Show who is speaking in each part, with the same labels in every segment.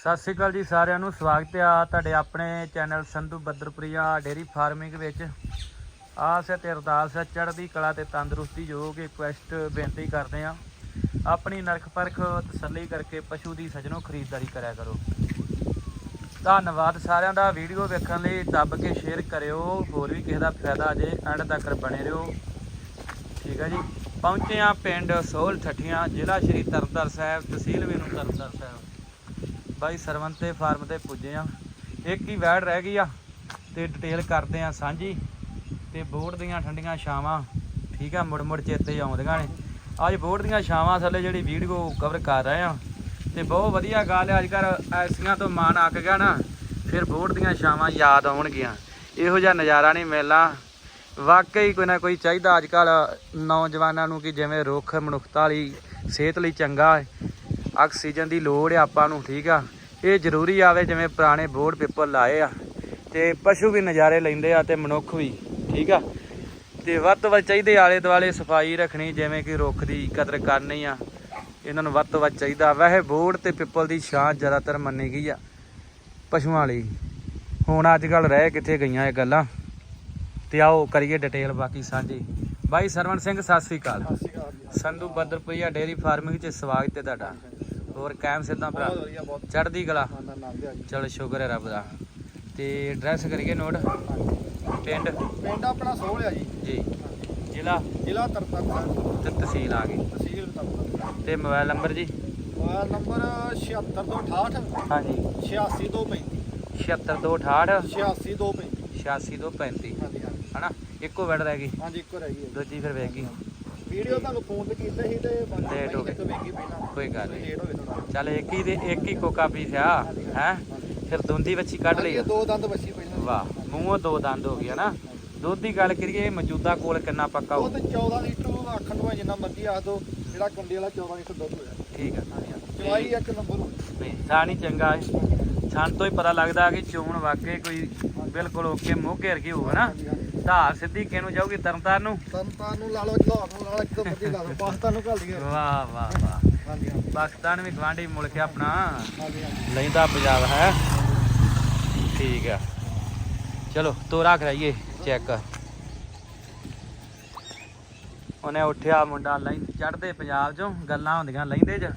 Speaker 1: ਸਤਿ ਸ਼੍ਰੀ ਅਕਾਲ ਜੀ ਸਾਰਿਆਂ ਨੂੰ, ਸਵਾਗਤ ਆ ਤੁਹਾਡੇ ਆਪਣੇ channel Sandhu Badarpuria dairy farming ਵਿੱਚ। ਆਸ ਹੈ ਤੇ ਅਰਦਾਸ ਹੈ, ਚੜ੍ਹਦੀ ਕਲਾ ਤੇ ਤੰਦਰੁਸਤੀ ਜੋ ਕਿ ਰਿਕੁਐਸਟ ਬੇਨਤੀ ਕਰਦੇ ਆ ਆਪਣੀ ਨਰਖ ਪਰਖ ਤਸੱਲੀ ਕਰਕੇ ਪਸ਼ੂ ਦੀ ਸਜਣੋ ਖਰੀਦਦਾਰੀ ਕਰਿਆ ਕਰੋ। ਧੰਨਵਾਦ ਸਾਰਿਆਂ ਦਾ, ਵੀਡੀਓ ਵੇਖਣ ਲਈ ਦੱਬ ਕੇ ਸ਼ੇਅਰ ਕਰਿਓ, ਹੋਰ ਵੀ ਕਿਸੇ ਦਾ ਫਾਇਦਾ ਜੇ ਐਂਡ ਤੱਕ ਬਣੇ ਰਹੋ। ਠੀਕ ਹੈ ਜੀ, ਪਹੁੰਚੇ ਆ ਪਿੰਡ ਸੋਹਲ ਠੱਠੀਆਂ, ਜ਼ਿਲ੍ਹਾ ਸ਼੍ਰੀ ਤਰਨਤਾਰਨ ਸਾਹਿਬ, ਤਹਿਸੀਲ ਵੀ ਨੂੰ ਤਰਨਤਾਰਨ ਸਾਹਿਬ। ਬਾਈ ਸਰਵੰਤੇ ਫਾਰਮ ਤੇ ਪੁੱਜੇ ਆ। ਇੱਕ ਹੀ ਵੈੜ ਰਹਿ ਗਈ ਆ ਤੇ ਡਿਟੇਲ ਕਰਦੇ ਆ ਸਾਂਝੀ। ਤੇ ਬੋਰਡ ਦੀਆਂ ਠੰਡੀਆਂ ਛਾਵਾਂ, ਠੀਕ ਆ ਮੁੜ ਮੁੜ ਚੇਤੇ ਆਉਂਦੀਆਂ ਨੇ। ਅੱਜ ਬੋਰਡ ਦੀਆਂ ਛਾਵਾਂ ਥੱਲੇ ਜਿਹੜੀ ਵੀਡੀਓ ਕਵਰ ਕਰ ਰਹੇ ਆ। ਤੇ ਬਹੁਤ ਵਧੀਆ ਗੱਲ ਹੈ ਅੱਜ ਕੱਲ੍ਹ ਐਸੀਆਂ ਤੋਂ ਮਾਨ ਅੱਕ ਗਿਆ ਨਾ, ਫਿਰ ਬੋਰਡ ਦੀਆਂ ਛਾਵਾਂ ਯਾਦ ਆਉਣਗੀਆਂ। ਇਹੋ ਜਿਹਾ ਨਜ਼ਾਰਾ ਨਹੀਂ ਮਿਲਣਾ। ਵਾਕਈ ਕੋਈ ਨਾ ਕੋਈ ਚਾਹੀਦਾ ਅੱਜ ਕੱਲ੍ਹ ਨੌਜਵਾਨਾਂ ਨੂੰ ਕਿ ਜਿਵੇਂ ਰੁੱਖ ਮਨੁੱਖਤਾ ਲਈ ਸਿਹਤ ਲਈ ਚੰਗਾ ਹੈ। ਆਕਸੀਜਨ ਦੀ ਲੋੜ ਹੈ ਆਪਾਂ ਨੂੰ ਠੀਕ ਆ? ਇਹ ਜ਼ਰੂਰੀ ਆਵੇ ਜਿਵੇਂ ਪੁਰਾਣੇ ਬੋਰਡ ਪੇਪਰ ਲਾਏ ਆ ਤੇ ਪਸ਼ੂ ਵੀ ਨਜ਼ਾਰੇ ਲੈਂਦੇ ਆ ਤੇ ਮਨੁੱਖ ਵੀ ਠੀਕ ਆ? ਤੇ ਵੱਧ ਤੋਂ ਵੱਧ ਚਾਹੀਦੇ ਆਲੇ ਦੁਆਲੇ ਸਫ਼ਾਈ ਰੱਖਣੀ ਜਿਵੇਂ ਕਿ ਰੁੱਖ ਦੀ ਕਦਰ ਕਰਨੀ ਆ ਇਹਨਾਂ ਨੂੰ ਵੱਧ ਤੋਂ ਵੱਧ ਚਾਹੀਦਾ। ਵੈਸੇ ਬੋਰਡ ਤੇ ਪਿੱਪਲ ਦੀ ਛਾਂ ਜ਼ਿਆਦਾਤਰ ਮੰਨੀ ਗਈ ਆ ਪਸ਼ੂਆਂ ਲਈ। ਹੁਣ ਅੱਜ ਕੱਲ ਰਹਿ ਕਿੱਥੇ ਗਈਆਂ ਇਹ ਗੱਲਾਂ? ਤੇ ਆਓ ਕਰੀਏ ਡਿਟੇਲ ਬਾਕੀ ਸਾਂਝੀ। ਬਾਈ ਸਰਵਣ ਸਿੰਘ ਸਤਿ ਸ੍ਰੀ ਅਕਾਲ। ਸੰਧੂ ਬੱਦਰਪੁਰੀਆ ਡੇਅਰੀ ਫਾਰਮਿੰਗ 'ਚ ਸਵਾਗਤ ਹੈ ਤੁਹਾਡਾ। ਹੋਰ ਕਾਇਮ ਸਿੱਧਾ ਭਰਾ।
Speaker 2: ਬਹੁਤ ਵਧੀਆ ਬਹੁਤ।
Speaker 1: ਚੜ੍ਹਦੀ ਕਲਾ। ਚਲ ਸ਼ੁਕਰ ਹੈ ਰੱਬ ਦਾ। ਤੇ ਐਡਰੈਸ ਕਰੀਏ ਨੋਟ? ਪਿੰਡ?
Speaker 2: ਪਿੰਡ ਆਪਣਾ ਸੋਹਲ ਆ ਜੀ।
Speaker 1: ਜੀ। ਜ਼ਿਲ੍ਹਾ?
Speaker 2: ਜ਼ਿਲ੍ਹਾ ਤਰਨਤਾਰਨ
Speaker 1: ਤੇ ਤਹਿਸੀਲ ਆ ਗਈ।
Speaker 2: ਤਹਿਸੀਲ ਤਰਨਤਾਰਨ।
Speaker 1: ਤੇ ਮੋਬਾਈਲ ਨੰਬਰ ਜੀ?
Speaker 2: ਮੋਬਾਈਲ ਨੰਬਰ 7668
Speaker 1: ਹਾਂਜੀ।
Speaker 2: 86235
Speaker 1: 76268
Speaker 2: 86235
Speaker 1: 86235
Speaker 2: ਹਾਂਜੀ ਹਾਂਜੀ।
Speaker 1: ਹਨਾ? ਇੱਕੋ ਵੈਡ ਰਹਿ ਗਈ।
Speaker 2: ਹਾਂਜੀ ਇੱਕੋ ਰਹਿ ਗਈ
Speaker 1: ਦੂਜੀ ਫਿਰ ਵੇਖ ਗਈ।
Speaker 2: ਵੀਡੀਓ ਤੁਹਾਨੂੰ ਫੋਨ ਤੇ ਕੀਤਾ ਸੀ ਤੇ ਬਾਕੀ
Speaker 1: Late ਹੋ ਗਏ।
Speaker 2: ਕਿਤੇ ਵੇਖੀ ਪਹਿਲਾਂ।
Speaker 1: ਕੋਈ ਗੱਲ ਨਹੀਂ।
Speaker 2: ਲੇਟ ਹੋ ਗਏ ਥੋੜਾ
Speaker 1: ਚੱਲ ਇੱਕ ਹੀ ਦੇ ਇੱਕ ਹੀ ਕੋਕਾ ਪੀਸ ਆ ਹੈ? ਫਿਰ ਦੁੰਦੀ ਵੱਛੀ ਕੱਢ ਲਈ ਆ।
Speaker 2: ਦੋ ਦੰਦ ਬੱਚੀ ਪਹਿਲਾਂ।
Speaker 1: ਵਾਹ ਮੂੰਹੋਂ ਦੋ ਦੰਦ ਹੋ ਗਿਆ ਨਾ? ਦੁੱਧ ਦੀ ਗੱਲ ਕਰੀਏ ਮੌਜੂਦਾ ਕੋਲ ਕਿੰਨਾ ਪੱਕਾ
Speaker 2: ਉਹ
Speaker 1: ਹੋ
Speaker 2: ਤੇ 14 ਲੀਟਰ ਉਹ ਆਖਣ ਨੂੰ ਜਿੰਨਾ ਮਰਜ਼ੀ ਆਖ ਦੋ ਜਿਹੜਾ ਕੁੰਡੇ ਵਾਲਾ 14 ਲੀਟਰ ਦੁੱਧ ਹੋਇਆ।
Speaker 1: ਠੀਕ ਆ।
Speaker 2: ਚਵਾਈ ਇੱਕ ਨੰਬਰ ਹੋ
Speaker 1: ਨਹੀਂ ਥਾਣੀ ਚੰਗਾ ਹੈ ਛਣ ਤੋਂ ਹੀ ਪਤਾ ਲੱਗਦਾ ਕਿ ਚੋਣ ਵਾਕਈ ਕੋਈ ਬਿਲਕੁਲ ਓਕੇ ਮੂੰਹ ਘੇਰ ਕੇ ਹੋਊਗਾ ਨਾ। ਧਾਰ ਸਿੱਧੀ ਕਿਹਨੂੰ ਜਾਊਗੀ? ਤਰਨਤਾਰਨ ਨੂੰ?
Speaker 2: ਤਨਤਾਨ ਨੂੰ ਲਾ ਲਓ ਲਾਹੌਰ ਨੂੰ ਲਾ ਲਓ ਇੱਕ ਮਰਜ਼ੀ ਲਾ ਲਓ ਪਾਕਿਸਤਾਨ ਨੂੰ ਘੱਲ ਦਈਏ
Speaker 1: ਵਾਹ ਵਾਹ ਪਾਕਿਸਤਾਨ ਵੀ ਗਵਾਂਢੀ ਮੁਲਕ ਹੈ ਆਪਣਾ। ਲੈਂਦਾ ਪੰਜਾਬ ਹੈ। ਠੀਕ ਆ। ਚਲੋ ਤੋਰਾ ਕਰਾਈਏ ਚੈੱਕ। ਉਹਨੇ ਉੱਠਿਆ ਮੁੰਡਾ ਲੈ ਚੜਦੇ ਪੰਜਾਬ ਚੋਂ ਗੱਲਾਂ ਹੁੰਦੀਆਂ ਲੈਂਦੇ ਚ।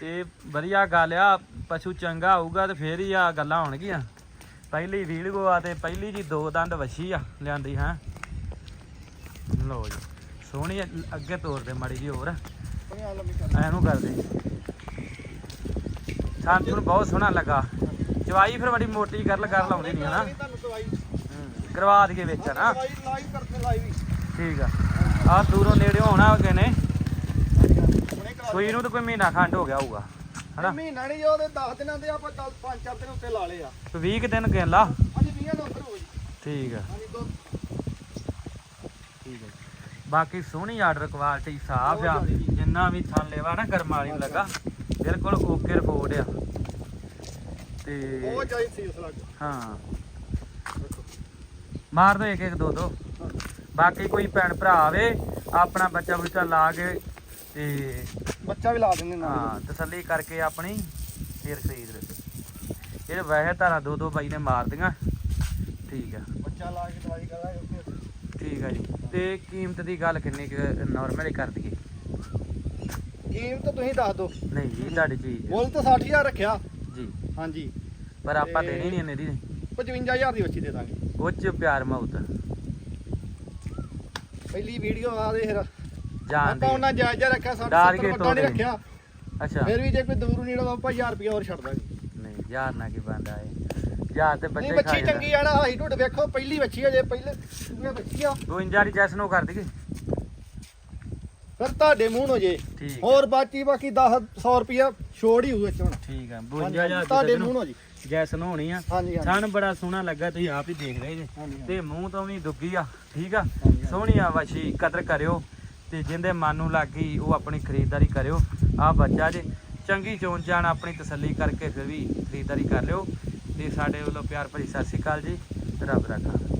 Speaker 1: ਤੇ ਵਧੀਆ ਗੱਲ ਆ ਪਸ਼ੂ ਚੰਗਾ ਹੋਊਗਾ ਤੇ ਫੇਰ ਹੀ ਆ ਗੱਲਾਂ ਹੋਣਗੀਆਂ। ਪਹਿਲੀ ਵੀਡੀਓ ਆ ਤੇ ਪਹਿਲੀ ਜੀ ਦੋ ਦੰਦ ਵਛੀ ਆ ਲਿਆਂਦੀ, ਹੈ। ਲਓ ਜੀ, ਸੋਹਣੀ ਅੱਗੇ ਤੋਰ ਦੇ ਮਾੜੀ ਜੀ ਹੋਰ। ਐਨੂੰ ਕਰਦੇ ਸਾਨੂੰ ਨੂੰ ਬਹੁਤ ਸੋਹਣਾ ਲੱਗਾ। ਚਵਾਈ ਫਿਰ ਬੜੀ ਮੋਟੀ ਕਰ ਕਰ ਲਾਉਂਦੀ ਨਹੀਂ, ਹਨਾ? ਕਰਵਾ ਦਈਏ ਵਿੱਚ, ਹਨਾ? ਠੀਕ ਆ। ਆ ਦੂਰੋਂ ਨੇੜੇ ਹੋਣਾ ਹੋਗੇ ਨੇ। ਸੂਈ ਨੂੰ ਤਾਂ ਕੋਈ ਮਹੀਨਾ ਖੰਡ ਹੋ ਗਿਆ ਹੋਊਗਾ। ਹਨਾ?
Speaker 2: ਮਹੀਨਾ ਨਹੀਂ ਉਹਦੇ 10 ਦਿਨਾਂ ਦੇ ਆਪਾਂ ਕੱਲ 5-4 ਦਿਨ ਉੱਤੇ ਲਾ ਲਏ ਆ।
Speaker 1: 20 ਕੁ ਦਿਨ ਗਿਣ ਲਾ?
Speaker 2: ਅੱਜ 20 ਦਿਨ ਉੱਪਰ ਹੋ ਜੀ
Speaker 1: ਠੀਕ ਆ।
Speaker 2: ਹਾਂਜੀ ਦੋ
Speaker 1: ਠੀਕ ਹੈ ਬਾਕੀ ਸੋਹਣੀ ਆਰਡਰ ਕੁਆਲਿਟੀ ਸਾਫ਼ ਆ। ਜਿੰਨਾ ਵੀ ਥਣ ਲੈਵਾ ਨਾ ਗਰਮ ਵਾਲੀ ਨੂੰ ਲੱਗਾ ਬਿਲਕੁਲ ਓਕੇ ਰਿਪੋਰਟ ਆ। ਤੇ
Speaker 2: ਉਹ ਜਾਈ ਸੀਸ ਲੱਗ
Speaker 1: ਹਾਂ। ਮਾਰ ਦੋ ਇੱਕ ਇੱਕ ਦੋ। ਦੋ ਬਾਕੀ ਕੋਈ ਭੈਣ ਭਰਾ ਆਵੇ ਆਪਣਾ ਬੱਚਾ ਬੁੱਚਾ ਲਾ ਕੇ ਤੇ
Speaker 2: ਬੱਚਾ ਵੀ ਲਾ ਦਿੰਦੇ ਨਾਲ
Speaker 1: ਹਾਂ। ਤਸੱਲੀ ਕਰਕੇ ਆਪਣੀ ਫੇਰ ਖਰੀਦ ਲਓ। ਇਹ ਵੈਸੇ ਧਾਰਾ ਦੋ ਦੋ ਬਾਈ ਨੇ ਮਾਰ ਦੀਆਂ ਠੀਕ ਆ।
Speaker 2: ਬੱਚਾ ਲਾ ਕੇ ਦਵਾਈ ਕਰਾਂਗੇ
Speaker 1: ਠੀਕ ਆ ਜੀ। ਤੇ ਕੀਮਤ ਦੀ ਗੱਲ ਕਿੰਨੀ ਨਾਰਮਲੀ ਕਰ ਦਈਏ?
Speaker 2: ਕੀਮਤ ਤੁਸੀਂ ਦੱਸ ਦਿਓ।
Speaker 1: ਨਹੀਂ ਜੀ ਤੁਹਾਡੀ ਚੀਜ਼
Speaker 2: ਮੁੱਲ ਤਾਂ 60000 ਰੱਖਿਆ।
Speaker 1: ਜੀ।
Speaker 2: ਹਾਂਜੀ।
Speaker 1: ਪਰ ਆਪਾਂ ਦੇਣੀ ਨਹੀਂ ਇਹਨੇ ਦੀ
Speaker 2: 55000 ਦੀ ਬੱਚੀ ਦੇ ਦਾਂਗੇ।
Speaker 1: ਉਹ ਚ ਪਿਆਰ ਮੌਤ
Speaker 2: ਪਹਿਲੀ ਵੀਡੀਓ ਆ ਦੇ ਫਿਰ।
Speaker 1: ਜਾਣ
Speaker 2: ਆਪਾਂ ਉਹਨਾਂ
Speaker 1: ਦੀ
Speaker 2: ਜਾਇਜ਼ਾ ਰੱਖਿਆ ਸਾਡੇ
Speaker 1: ਡਾਰ
Speaker 2: 70
Speaker 1: ਕੇ
Speaker 2: ਵੱਡਾ ਨਹੀਂ
Speaker 1: ਤੋੜੇ।
Speaker 2: ਰੱਖਿਆ।
Speaker 1: ਅੱਛਾ।
Speaker 2: ਫਿਰ ਵੀ ਜੇ ਕੋਈ ਦੂਰ ਨੇੜੇ ਦਾ ਆਪਾਂ 1000 ਰੁਪਏ ਹੋਰ ਛੱਡ ਦਾਂਗੇ
Speaker 1: ਨਹੀਂ ਯਾਰ ਨਾ ਕੀ ਬੰਦਾ ਹੈ ਯਾਰ ਤੇ ਬੱਚੇ
Speaker 2: ਨਹੀਂ
Speaker 1: ਖਾ
Speaker 2: ਬੱਚੀ ਚੰਗੀ ਆ ਨਾ ਹਾਈ ਢੁੱਡ ਵੇਖੋ ਪਹਿਲੀ ਬੱਚੀ ਆ ਜੇ ਪਹਿਲੇ ਦੂਏ ਬੱਚੀ ਆ।
Speaker 1: 52 ਦੀ ਚੈਸ ਨੂੰ ਕਰ ਦਈਏ।
Speaker 2: ਫਿਰ ਤੁਹਾਡੇ ਮੂੰਹ ਨੂੰ ਜੇ।
Speaker 1: ਠੀਕ
Speaker 2: ਹੋਰ ਬਾਕੀ ਬਾਕੀ 10 100 ਰੁਪਿਆ ਛੋੜ ਹੀ ਹੋਊ ਵਿੱਚ ਹੁਣ।
Speaker 1: ਠੀਕ ਆ।
Speaker 2: ਹਾਂਜੀ,
Speaker 1: 52000
Speaker 2: ਤੁਹਾਡੇ ਮੂੰਹ ਨੂੰ ਜੀ।
Speaker 1: ਜੈਸ ਨੂੰ ਹੋਣੀ ਆ
Speaker 2: ਹਾਂਜੀ ਹਾਂਜੀ।
Speaker 1: ਥਣ ਬੜਾ ਸੋਹਣਾ ਲੱਗਾ ਤੁਸੀਂ ਆਪ ਹੀ ਦੇਖ ਰਹੇ ਜੇ।
Speaker 2: ਹਾਂਜੀ,
Speaker 1: ਤੇ ਮੂੰਹ ਤੋਂ ਵੀ ਦੁੱਗੀ ਆ ਠੀਕ ਆ?
Speaker 2: ਹਾਂਜੀ।
Speaker 1: ਸੋਹਣੀ ਆ ਵਸ਼ੀ ਕਦਰ ਕਰਿਓ। ਤੇ ਜਿੰਦੇ ਮਨ ਨੂੰ ਲੱਗ ਗਈ, ਉਹ ਆਪਣੀ ਖਰੀਦਦਾਰੀ ਕਰਿਓ। ਆ ਬੱਚਾ ਜੇ, ਚੰਗੀ ਚੋਣ ਜਾਣ ਆਪਣੀ ਤਸੱਲੀ ਕਰਕੇ ਫਿਰ ਵੀ ਖਰੀਦਦਾਰੀ ਕਰ ਲਿਓ। ਤੇ ਸਾਡੇ ਵੱਲੋਂ ਪਿਆਰ ਭਰੀ ਸਤਿ ਸ਼੍ਰੀ ਅਕਾਲ ਜੀ। ਰੱਬ ਰੱਖਾ